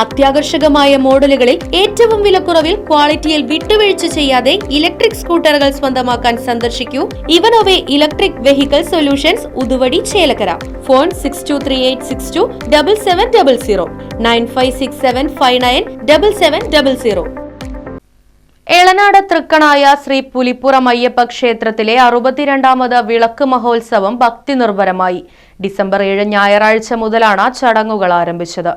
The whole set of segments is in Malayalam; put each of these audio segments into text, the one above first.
അത്യാകർഷകമായ മോഡലുകളിൽ ഏറ്റവും വിലക്കുറവിൽ ക്വാളിറ്റിയിൽ വിട്ടുവീഴ്ച ചെയ്യാതെ ഇലക്ട്രിക് സ്കൂട്ടറുകൾ സ്വന്തമാക്കാൻ സന്ദർശിക്കൂ ഇവനോവെ electric vehicle solutions Uthuvadi Chelakkara. Phone six two three eight six two double seven double zero nine five six seven five nine double seven double zero Elanad Thrikkanaya Shri Pulippuram Ayyappa ക്ഷേത്രത്തിലെ അറുപത്തിരണ്ടാമത് വിളക്ക് മഹോത്സവം ഭക്തി നിർഭരമായി ഡിസംബർ ഏഴ് ഞായറാഴ്ച മുതലാണ് ചടങ്ങുകൾ ആരംഭിച്ചത്.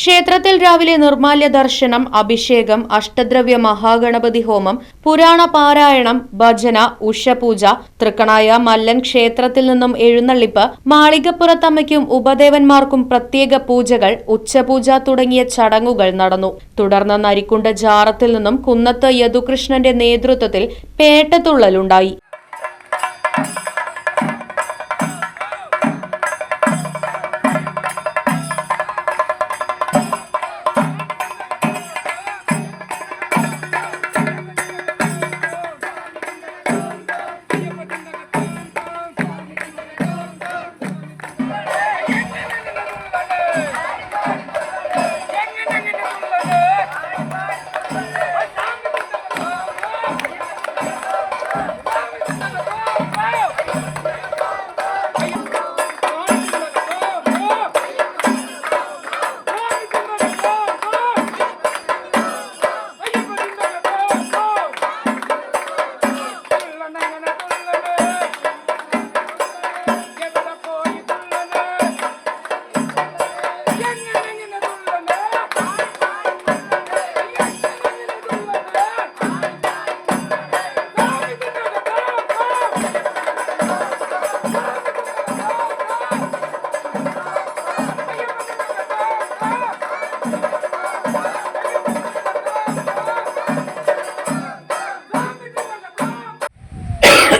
ക്ഷേത്രത്തിൽ രാവിലെ നിർമാല്യ ദർശനം അഭിഷേകം അഷ്ടദ്രവ്യ മഹാഗണപതി ഹോമം പുരാണ പാരായണം ഭജന ഉഷപൂജ തൃക്കണായ മല്ലൻ ക്ഷേത്രത്തിൽ നിന്നും എഴുന്നള്ളിപ്പ് മാളികപ്പുറത്തമ്മയ്ക്കും ഉപദേവന്മാർക്കും പ്രത്യേക പൂജകൾ ഉച്ചപൂജ തുടങ്ങിയ ചടങ്ങുകൾ നടന്നു. തുടർന്ന് നരിക്കുണ്ട ജാറത്തിൽ നിന്നും കുന്നത്ത് യദുകൃഷ്ണന്റെ നേതൃത്വത്തിൽ പേട്ടതുള്ളലുണ്ടായി.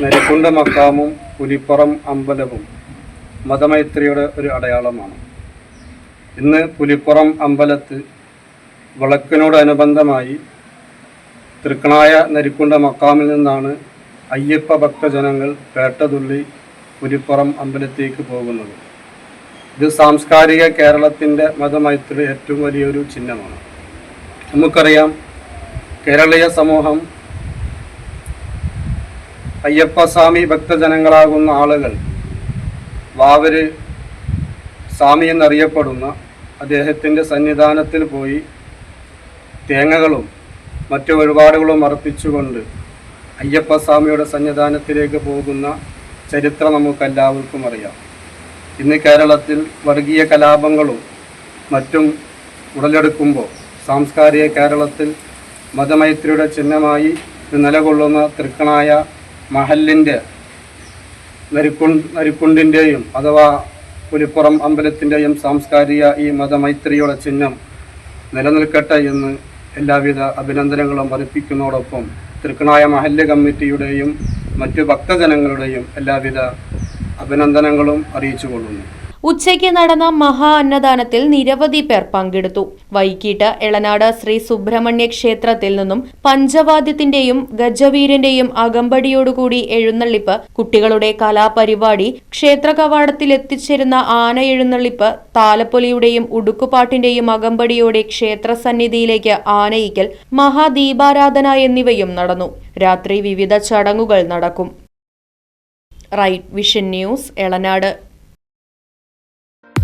നരിക്കുണ്ട മക്കാമും പുലിപ്പുറം അമ്പലവും മതമൈത്രിയുടെ ഒരു അടയാളമാണ്. ഇന്ന് പുലിപ്പുറം അമ്പലത്ത് വിളക്കിനോടനുബന്ധമായി തൃക്കണായ നരിക്കുണ്ട മക്കാമിൽ നിന്നാണ് അയ്യപ്പ ഭക്തജനങ്ങൾ പേട്ടതുള്ളി പുലിപ്പുറം അമ്പലത്തേക്ക് പോകുന്നത്. ഇത് സാംസ്കാരിക കേരളത്തിന്റെ മതമൈത്രി ഏറ്റവും വലിയൊരു ചിഹ്നമാണ്. നമുക്കറിയാം കേരളീയ സമൂഹം അയ്യപ്പസ്വാമി ഭക്തജനങ്ങളാകുന്ന ആളുകൾ വാവര് സ്വാമി എന്നറിയപ്പെടുന്ന അദ്ദേഹത്തിന്റെ സന്നിധാനത്തിൽ പോയി തേങ്ങകളും മറ്റു വഴിപാടുകളും അർപ്പിച്ചുകൊണ്ട് അയ്യപ്പസ്വാമിയുടെ സന്നിധാനത്തിലേക്ക് പോകുന്ന ചരിത്രം നമുക്കെല്ലാവർക്കും അറിയാം. ഇന്ന് കേരളത്തിൽ വർഗീയ കലാപങ്ങളും മറ്റും ഉടലെടുക്കുമ്പോൾ സാംസ്കാരിക കേരളത്തിൽ മതമൈത്രിയുടെ ചിഹ്നമായി നിലകൊള്ളുന്ന തൃക്കണായ മഹലിന്റെ വരിക്കു വരിക്കുണ്ടിന്റെയും അഥവാ പുലിപ്പുറം അമ്പലത്തിന്റെയും സാംസ്കാരിക ഈ മതമൈത്രിയുടെ ചിഹ്നം നിലനിൽക്കട്ടെ എന്ന് എല്ലാവിധ അഭിനന്ദനങ്ങളും അർപ്പിക്കുന്നതോടൊപ്പം തൃക്കണായ മഹല്ല് കമ്മിറ്റിയുടെയും മറ്റു ഭക്തജനങ്ങളുടെയും എല്ലാവിധ അഭിനന്ദനങ്ങളും അറിയിച്ചുകൊള്ളുന്നു. ഉച്ചയ്ക്ക് നടന്ന മഹാ അന്നദാനത്തിൽ നിരവധി പേർ പങ്കെടുത്തു. വൈകിട്ട് എളനാട് ശ്രീ സുബ്രഹ്മണ്യ ക്ഷേത്രത്തിൽ നിന്നും പഞ്ചവാദ്യത്തിന്റെയും ഗജവീരന്റെയും അകമ്പടിയോടുകൂടി എഴുന്നള്ളിപ്പ് കുട്ടികളുടെ കലാപരിപാടി ക്ഷേത്ര കവാടത്തിൽ എത്തിച്ചേരുന്ന ആന എഴുന്നള്ളിപ്പ് താലപ്പൊലിയുടെയും ഉടുക്കുപാട്ടിന്റെയും അകമ്പടിയോടെ ക്ഷേത്ര സന്നിധിയിലേക്ക് ആനയിക്കൽ മഹാദീപാരാധന എന്നിവയും നടന്നു. രാത്രി വിവിധ ചടങ്ങുകൾ നടക്കും. Right Vision News Elanad.